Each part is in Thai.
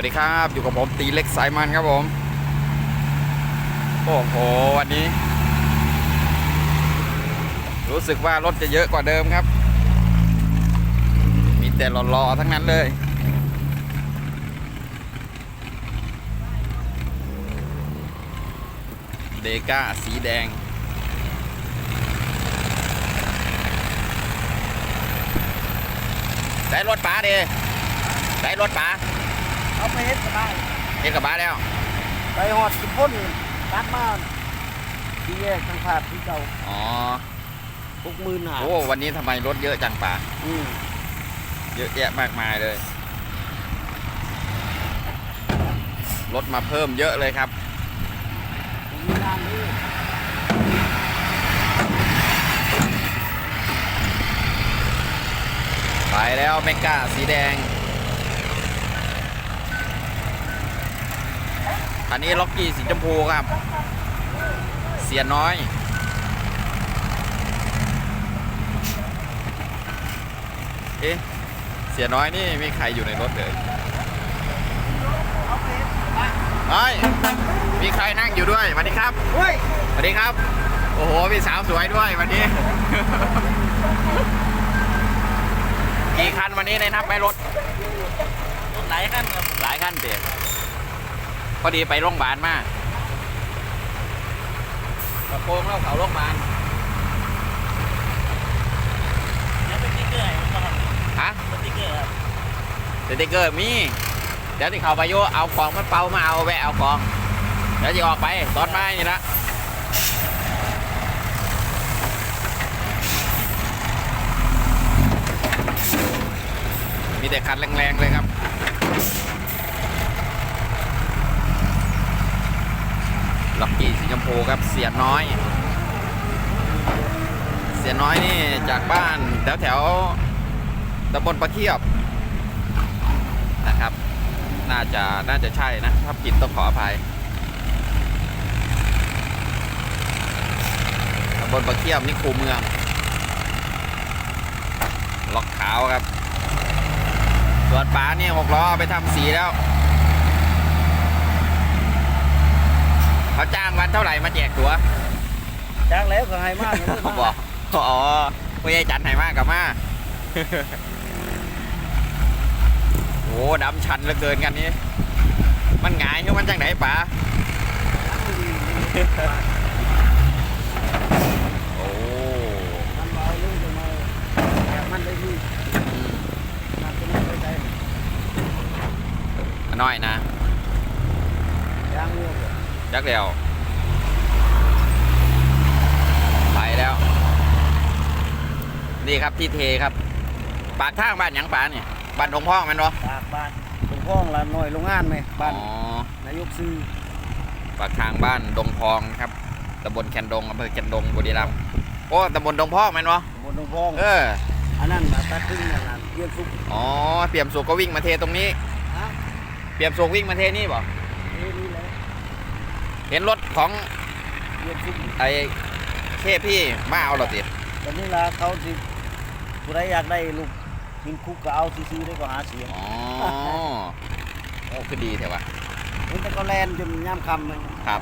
วัสดีครับ อยู่กับผมตีเล็กสายมันครับผม โอ้โห วันนี้ รู้สึกว่ารถจะเยอะกว่าเดิมครับ มีแต่หล่อๆทั้งนั้นเลยเดก้าสีแดงได้รถป๋าดิได้รถป๋า เอาไปเฮ็ดก็ได้เห็นกับป๋าแล้ว ไปหอดสิพ้นตัดมาที่แยกทางภาพที่เก่าอ๋อพกมือหนาโอ้วันนี้ทำไมรถเยอะจังป๋าอืมเยอะแยะมากมายเลยรถมาเพิ่มเยอะเลยครับผมมีงานนี้ไปแล้วเมกาสีแดง อันนี้ล็อกกี้สีชมพูครับ เสียน้อยเอ๊ะเสียน้อยนี่มีใครอยู่ในรถเลยเอาไปเฮ็ดก็ได้เฮ้ยมีใครนั่งอยู่ด้วยสวัสดีครับเฮ้ยสวัสดีครับ โอ้โหมีสาวสวยด้วยวันนี้ กี่คันวันนี้ในนับไหมรถรถไหลายกันครับ หลายคันเด็ พอดีไปโรงพยาบาลมากกระโปรงแล้วเขาโรงพยาบาลแล้วเป็นติ๊กเกอร์ให้ผมครับฮะเป็นติ๊กเกอร์ครับสติ๊กเกอร์มี เดี๋ยวที่เขาไปโยเอาของมันเป่ามาเอาแวะเอาของ เดี๋ยวจะออกไปตอนบ่ายนี่ละมีแต่คันแรงๆเลยครับ ล็อกกี้สีชมพูครับเสียน้อย เสียน้อยนี่จากบ้านแถวแถวๆตำบลประเทียบนะครับ น่าจะน่าจะใช่นะถ้าผิดต้องขออภัยตำบลประเทียบนี่คูเมือง ล็อกขาวครับส่วนป๋าเนี่ยหกล้อไปทำสีแล้ว เขาจ้างวันเท่าไหร่มาแจกตัวจากแล้วก็ให้มากเลยเขาบอกอ๋อไม่ใช่จันไหนมากกับมาโอ้ดำชันเหลือเกินกันนี้ มันหงายคือมันจังไหนป๋าโอ้มันเบาเรื่องจะมาแอบมันได้ดีมันจะไม่ไปใจน้อยนะยางเรือบ่ จักเดียวไปแล้ว นี่ครับที่เทครับ ปากทางบ้านหยังป๋าเนี่ยบ้านหลวงพ่อแมันเนาะปากบ้านตรงพ้องละหน่อยโรงงานไหมบ้านอ๋อนายกซื้อปากทางบ้านดงพองครับตำบลแคนดงอำเภอแคนดงบุรีรัมย์โอ้ตำบลดงพองแมันเนาะบนตรงพ้องเอออันนั้นน่ะตัดตึ้งนั่นน่ะเยี่ยมสุก อ๋อเปี่ยมสุกก็วิ่งมาเทตรงนี้ ฮะ เปี่ยมสุกวิ่งมาเทนี่บ่เอ้นี่แหละ เห็นรถของเยี่ยมสุกไอ้เคพี่มาเอาเหรอติตอนนี้ละเขาสิผู้ใดอยากได้ลูกหินคุกก็เอาซีซีได้ก็หาเสียงอ๋อโอ้คือดีแถวะเห็นแต่ก็แลนจนย่ำคำเลยครับ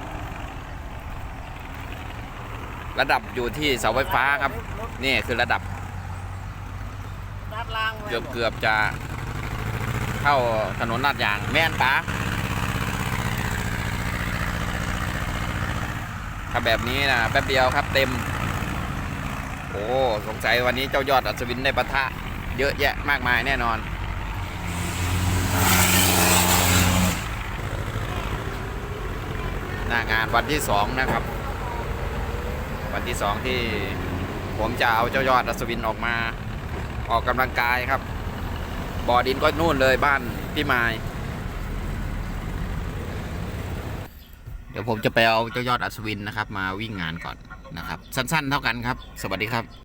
ระดับอยู่ที่เสาไฟฟ้าครับนี่คือระดับด้านล่างไว้เกือบเกือบจะเข้าถนนลาดยางแม่นปะ ถ้าแบบนี้นะแป๊บเดียวครับเต็ม โอ้สงสัยวันนี้เจ้ายอดอัศวินได้ปะทะ เยอะแยะมากมายแน่นอน หน้างานวันที่สองนะครับ วันที่สองที่ผมจะเอาเจ้ายอดอัศวินออกมา ออกกำลังกายครับ บ่อดินก็นู่นเลยบ้านพี่ไม้เดี๋ยวผมจะไปเอาเจ้ายอดอัศวินนะครับ มาวิ่งงานก่อนนะครับ สั้นๆ เท่ากันครับ สวัสดีครับ